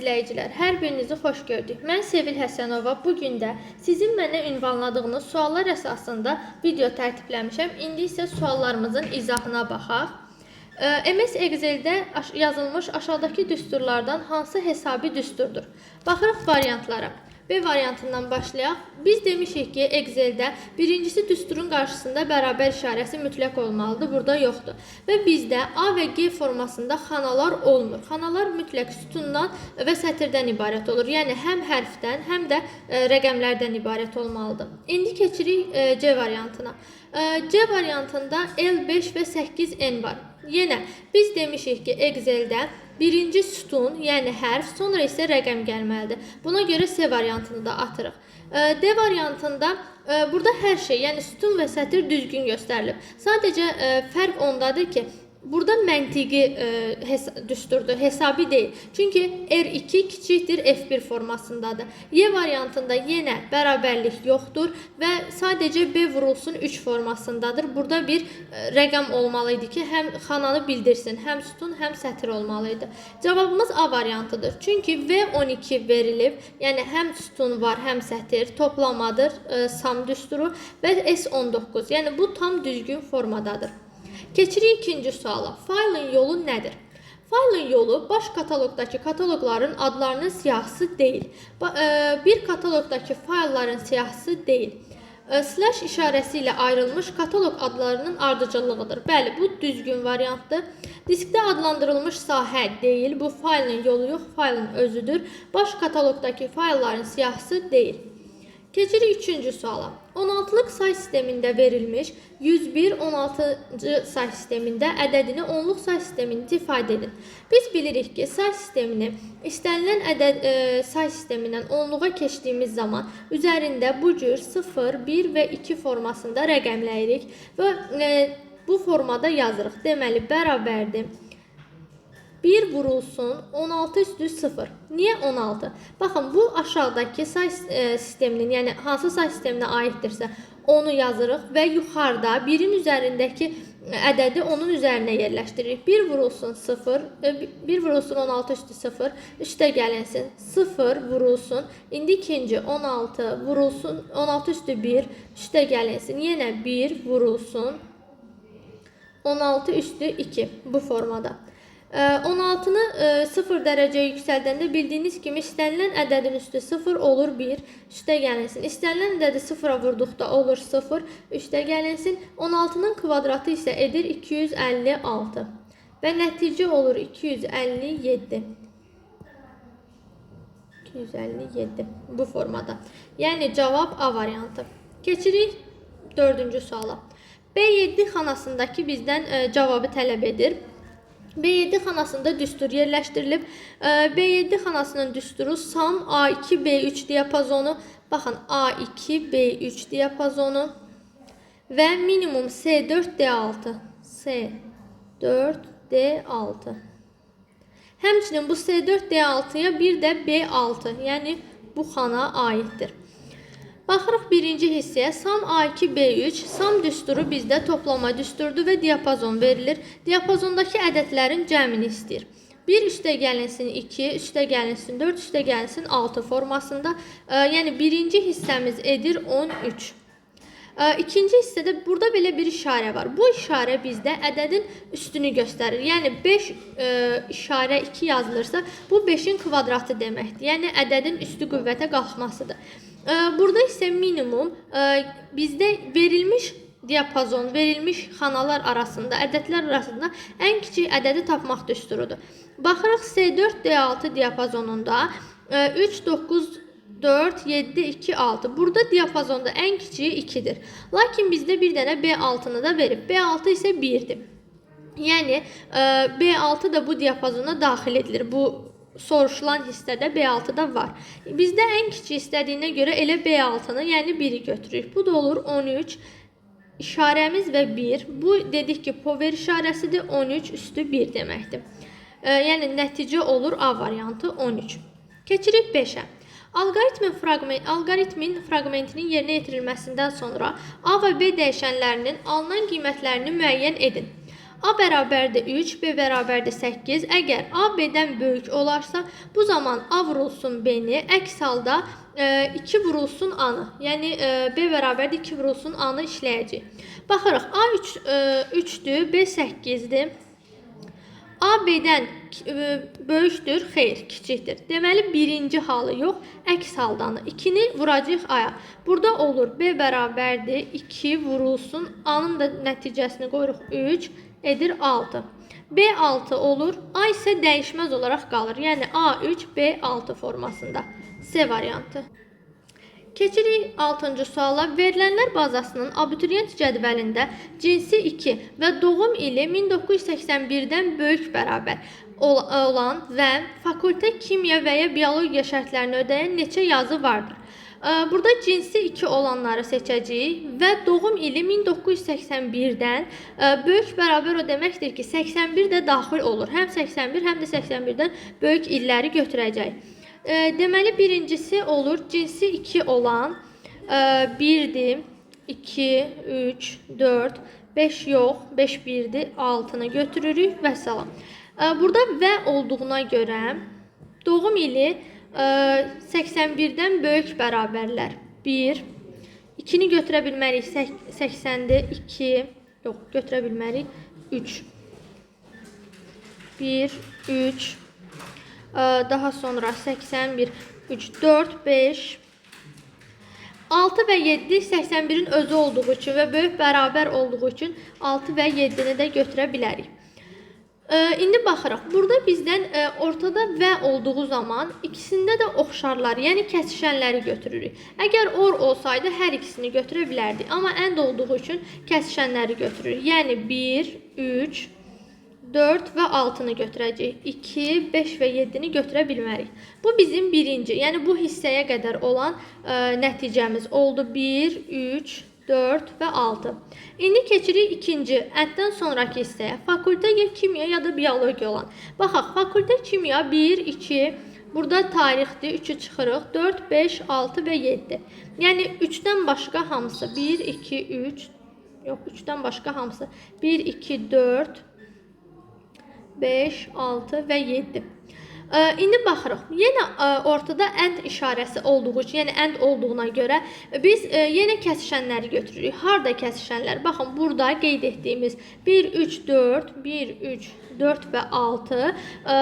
izləyicilər, hər birinizi xoş gördük. Mən Sevil Həsənova. Bu gün də sizin mənə ünvanladığınız suallar əsasında video tərtibləmişəm. İndi isə suallarımızın izahına baxaq. MS Excel-də yazılmış aşağıdakı düsturlardan hansı hesabi düsturdur? Baxırıq variantlara. B variantından başlayaq. Biz demişik ki, Excel-də birincisi düsturun qarşısında bərabər işarəsi mütləq olmalıdır. Burada yoxdur. Və bizdə A və G formasında xanalar olmur. Xanalar mütləq sütundan və sətirdən ibarət olur. Yəni həm hərfdən, həm də e, rəqəmlərdən ibarət olmalıdır. İndi keçirik e, C variantına. E, C variantında L5 və 8N var. Yenə biz demişik ki, Excel-də birinci sütun, yəni hərf, sonra isə rəqəm gəlməlidir. Buna görə C variantını da atırıq. D variantında burada hər şey, yəni sütun və sətir düzgün göstərilib. Sadəcə fərq ondadır ki, Burada məntiqi e, hes düsturdur, hesabi deyil. Çünki R2 kiçikdir F1 formasındadır. Y variantında yenə bərabərlik yoxdur və sadəcə B vurulsun 3 formasındadır. Burada bir e, rəqəm olmalı ki, həm xananı bildirsin, həm sütun, həm sətir olmalı idi. Cavabımız A variantıdır. Çünki V12 verilib, yəni həm sütun var, həm sətir, toplamadır, e, sam düsturu və S19. Yəni bu tam düzgün formadadır. Keçirik ikinci suala. Faylın yolu nədir? Faylın yolu baş kataloqdakı kataloqların adlarının siyahısı deyil. E, Bir kataloqdakı faylların siyahısı deyil. E, Slash işarəsi ilə ayrılmış kataloq adlarının ardıcıllığıdır. Bəli, bu düzgün variantdır. Diskdə adlandırılmış sahə deyil. Bu faylın yolu yox, faylın özüdür. Baş kataloqdakı faylların siyahısı deyil. Keçirik üçüncü suala. 16-lıq say sistemində verilmiş 101 16-cı say sistemində ədədini onluq say sistemində ifadə edin. Biz bilirik ki, say sistemini istənilən ədəd e, say sistemindən onluğa keçdiyimiz zaman üzərində bu cür 0, 1 və 2 formasında rəqəmləyirik və e, bu formada yazırıq. Deməli, bərabərdir 1 vurulsun 16 üstü 0. Niyə 16? Baxın bu aşağıdakı say e, sisteminin, yəni hansı say sisteminə aiddirsə onu yazırıq və yuxarıda 1-in üzərindəki ədədi onun üzərinə yerləşdiririk. 1 vurulsun 0, 1 vurulsun 16 üstü 0, üstə gəlinsin 0 vurulsun. İndi ikinci 16 vurulsun 16 üstü 1, üstə gəlinsin. Yenə 1 vurulsun 16 üstü 2 bu formada. Ee, 16-nı 0 dərəcəyə yüksəldəndə bildiyiniz kimi istənilən ədədin üstü 0 olur 1, üstə gəlinsin. İstənilən ədədi 0-a vurduqda olur 0, üstə gəlinsin. 16-nın kvadratı isə edir 256 və nəticə olur 257. 257 bu formada. Yəni cavab A variantı. Keçirik 4-cü suala. B7 xanasındakı bizdən e, cavabı tələb edir. B7 xanasında düstur yerləşdirilib. E, B7 xanasının düsturu SAM A2 B3 diapazonu. Baxın A2 B3 diapazonu və minimum C4 D6. C4 D6. Həmçinin bu C4 D6-ya bir də B6, yəni bu xana aiddir. Baxırıq birinci hissəyə. SAM A2 B3 SAM düsturu bizdə toplama düsturudur və diapazon verilir. Diapazondakı ədədlərin cəmini istəyir. 1 üstə gəlinsin 2, üstə gəlinsin 4, üstə gəlinsin 6 formasında. E, yəni birinci hissəmiz edir 13. Ə, İkinci burada belə bir işarə var. Bu işarə bizdə ədədin üstünü göstərir. Yəni 5 ə, işarə 2 yazılırsa, bu 5-in kvadratı deməkdir. Yəni ədədin üstü qüvvətə qalxmasıdır. Ə, Burada isə minimum ə, bizdə verilmiş diapazon, verilmiş xanalar arasında, ədədlər arasında ən kiçik ədədi tapmaq düsturudur. Baxırıq C4 D6 diapazonunda ə, 3 9 4, 7, 2, 6. Burada diapazonda ən kiçiyi 2-dir. Lakin bizdə bir dənə B6-nı da verib. B6 isə 1-dir. Yəni ə, B6 da bu diapazona daxil edilir. Bu soruşulan hissədə B6 da var. Bizdə ən kiçik istədiyinə görə elə B6-nı, yəni 1-i götürürük. Bu da olur 13 işarəmiz və 1. Bu dedik ki, power işarəsidir. 13 üstü 1 deməkdir. Ə, yəni nəticə olur A variantı 13. Keçirik 5-ə. Alqoritmin fraqment alqoritmin fraqmentinin yerinə yetirilməsindən sonra A və B dəyişənlərinin alınan qiymətlərini müəyyən edin. A bərabərdir 3, B bərabərdir 8. Əgər A B-dən olarsa, bu zaman A vurulsun B-ni, əks halda 2 vurulsun A-nı. Yəni e, B bərabərdir 2 vurulsun A-nı işləyəcəyik. Baxırıq, A 3 3-dür, B 8-dir. A B-dən e, böyükdür, xeyr, kiçikdir. Deməli birinci halı yox, əks haldanı. 2-ni vuracağıq A-ya. Burada olur B bərabərdir 2 vurulsun. A-nın da nəticəsini qoyuruq 3 edir 6. B 6 olur. A isə dəyişməz olaraq qalır. Yəni A3 B6 formasında. C variantı. Keçirik 6-cı suala. Verilənlər bazasının abituriyent cədvəlində cinsi 2 və doğum ili 1981-dən böyük bərabər ol- olan və fakültə kimya və ya biologiya şərtlərini ödəyən neçə yazı vardır? Ə, Burada cinsi 2 olanları seçəcəyik və doğum ili 1981-dən ə, böyük bərabər o deməkdir ki, 81 də daxil olur. Həm 81, həm də 81-dən böyük illəri götürəcəyik. E, deməli birincisi olur cinsi 2 olan e, 1-dir, 2, 3, 4, 5 yox, 5 1-dir, 6-nı götürürük və salam. E, burada və olduğuna görə doğum ili e, 81-dən böyük bərabərlər. 1 2-ni götürə bilmərik 80-də 2 yox götürə bilmərik. 3 1 3 Ə, Daha sonra 81, 3, 4, 5, 6 və 7 81-in özü olduğu üçün və böyük bərabər olduğu üçün 6 və 7-ni də götürə bilərik. Ə, İndi baxırıq. Burada bizdən ə, ortada və olduğu zaman ikisində də oxşarlar, yəni kəsişənləri götürürük. Əgər or olsaydı hər ikisini götürə bilərdik, amma end olduğu üçün kəsişənləri götürürük. Yəni 1, 3, 4 və 6-nı götürəcəyik. 2, 5 və 7-ni götürə bilmərik. Bu bizim birinci, yəni bu hissəyə qədər olan ə, nəticəmiz oldu. 1, 3, 4 və 6. İndi keçirik ikinci, əddən sonrakı hissəyə. Fakültə ya kimya ya da biologiya olan. Baxaq, fakültə kimya 1, 2, burada tarixdir, 3-ü çıxırıq. 4, 5, 6 və 7. Yəni 3-dən başqa hamısı 1, 2, 3, yox 3-dən başqa hamısı 1, 2, 4, 5, 6 və 7. Ə, İndi baxırıq. Yenə ə, ortada end işarəsi olduğu üçün, yəni end olduğuna görə biz ə, yenə kəsişənləri götürürük. Harda kəsişənlər? Baxın, burada qeyd etdiyimiz 1 3 4, 1 3 4 və 6 ə,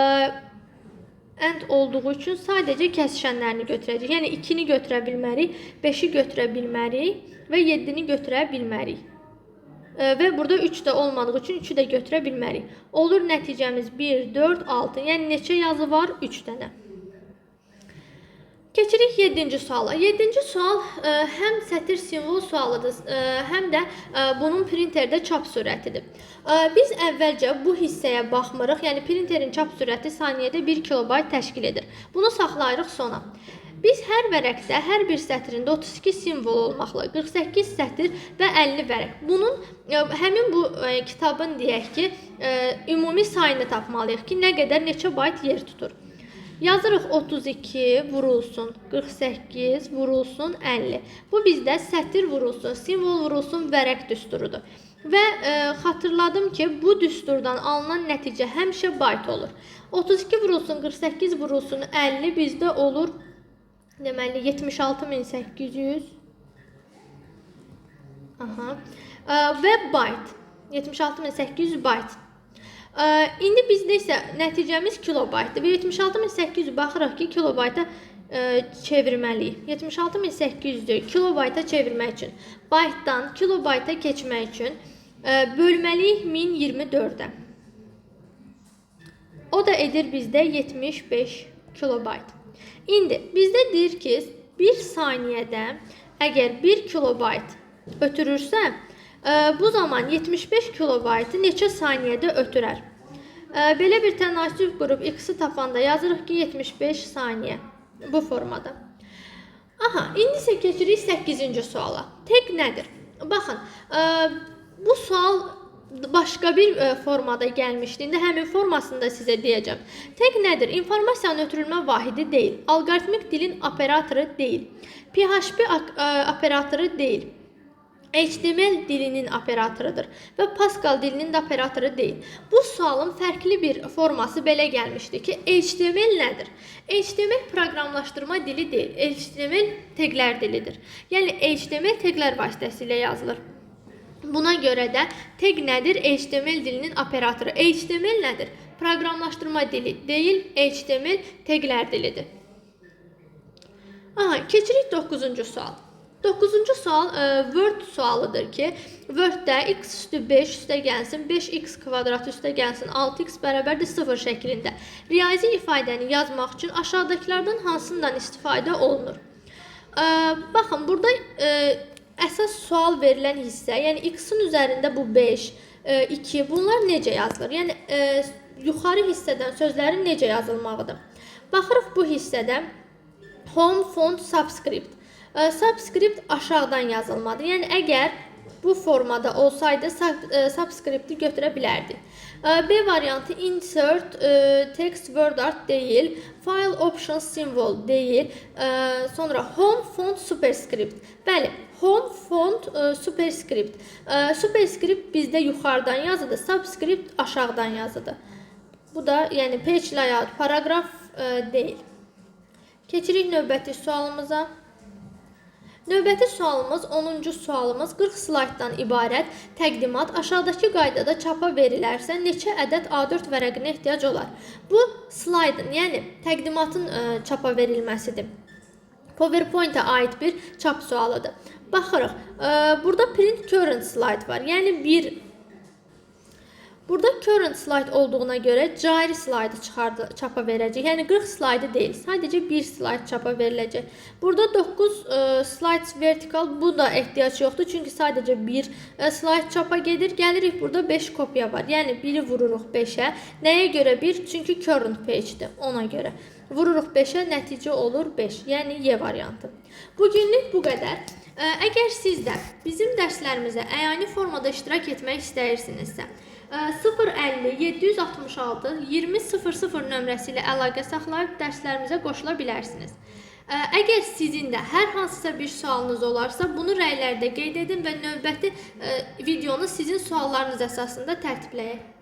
end olduğu üçün sadəcə kəsişənlərini götürəcəyik. Yəni 2-ni götürə bilmərik, 5-i götürə bilmərik və 7-ni götürə bilmərik. Ə, və burada 3 də olmadığı üçün 3-ü də götürə bilmərik. Olur nəticəmiz 1, 4, 6. Yəni neçə yazı var? 3 dənə. Keçirik 7-ci suala. 7-ci sual ə, həm sətir simvol sualıdır, ə, həm də ə, bunun printerdə çap sürətidir. Ə, biz əvvəlcə bu hissəyə baxmırıq. Yəni printerin çap sürəti saniyədə 1 kilobayt təşkil edir. Bunu saxlayırıq sona. Biz hər vərəqdə hər bir sətrində 32 simvol olmaqla 48 sətr və 50 vərəq. Bunun ə, həmin bu ə, kitabın deyək ki, ə, ümumi sayını tapmalıyıq ki, nə qədər neçə bayt yer tutur. Yazırıq 32 vurulsun 48 vurulsun 50. Bu bizdə sətir vurulsun, simvol vurulsun vərəq düsturudur. Və e, xatırladım ki, bu düsturdan alınan nəticə həmişə bayt olur. 32 vurulsun 48 vurulsun 50 bizdə olur deməli 76800 Aha. Və byte 76800 byte. Ə, indi bizdə isə nəticəmiz kilobaytdır. Və 76800 baxırıq ki, kilobayta ə, çevirməliyik. 76800-dür kilobayta çevirmək üçün. Baytdan kilobayta keçmək üçün ə, bölməliyik 1024-ə. O da edir bizdə 75 kilobayt. İndi bizdə deyir ki, 1 saniyədə əgər 1 kilobayt ötürürsə, ə, bu zaman 75 kilobaytı neçə saniyədə ötürər? Ə, Belə bir tənasüb qrup x-i tapanda yazırıq ki, 75 saniyə bu formada. Aha, indi isə keçirik 8-ci suala. Tek nədir? Baxın, ə, bu sual başqa bir ə, formada gəlmişdi. İndi həmin formasını da sizə deyəcəm. Tek nədir? İnformasiyanın ötürülmə vahidi deyil. Alqoritmik dilin operatoru deyil. PHP ə, operatoru deyil. HTML dilinin operatorudur və Pascal dilinin də operatoru deyil. Bu sualın fərqli bir forması belə gəlmişdi ki, HTML nədir? HTML proqramlaşdırma dili deyil, HTML teqlər dilidir. Yəni HTML teqlər vasitəsilə yazılır. Buna görə də tag nədir? HTML dilinin operatoru. HTML nədir? Proqramlaşdırma dili deyil, HTML teqlər dilidir. Aha, keçirik 9-cu sual. 9-cu sual e, Word sualıdır ki, Word-də x üstü 5 üstə gəlsin, 5x kvadrat üstə gəlsin, 6x bərabərdir 0 şəklində. Riyazi ifadəni yazmaq üçün aşağıdakılardan hansından istifadə olunur? E, baxın, burada e, əsas sual verilən hissə, yəni x-in üzərində bu 5, e, 2, bunlar necə yazılır? Yəni e, yuxarı hissədən sözlərin necə yazılmağıdır. Baxırıq bu hissədə home font subscript. E, subscript aşağıdan yazılmalıdır. Yəni əgər bu formada olsaydı e, subscript'i götürə. E, B variantı insert e, text word art deyil, file options symbol deyil, e, sonra home font superscript. Bəli, home font superscript. Superscript bizdə yuxarıdan yazıdır, subscript aşağıdan yazıdır. Bu da yəni page layout, paragraf e, deyil. Keçirik növbəti sualımıza. Növbəti sualımız 10-cu sualımız 40 slayddan ibarət təqdimat aşağıdakı qaydada çapa verilərsə neçə ədəd A4 vərəqinə ehtiyac olar? Bu slaydın, yəni təqdimatın ə, çapa verilməsidir. PowerPoint-a aid bir çap sualıdır. Baxırıq. ə, Burada print current slide var. Yəni bir Burada current slide olduğuna görə cari slaydı çıxardı, çapa verəcək. Yəni 40 slaydı deyil, sadəcə 1 slayd çapa veriləcək. Burada 9 ə, slides vertikal, bu da ehtiyac yoxdur, çünki sadəcə 1 ə, slayd çapa gedir. Gəlirik burada 5 kopya var. Yəni biri vururuq 5-ə. Nəyə görə 1? Çünki current page-dir, ona görə. Vururuq 5-ə, nəticə olur 5. Yəni Y variantı. Bu günlük bu qədər. Ə, Əgər siz də bizim dərslərimizə əyani formada iştirak etmək istəyirsinizsə, 050 766 2000 nömrəsi ilə əlaqə saxlayıb dərslərimizə qoşula bilərsiniz. Ə, Əgər sizin də hər hansısa bir sualınız olarsa, bunu rəylərdə qeyd edin və növbəti ə, videonu sizin suallarınız əsasında tərtibləyək.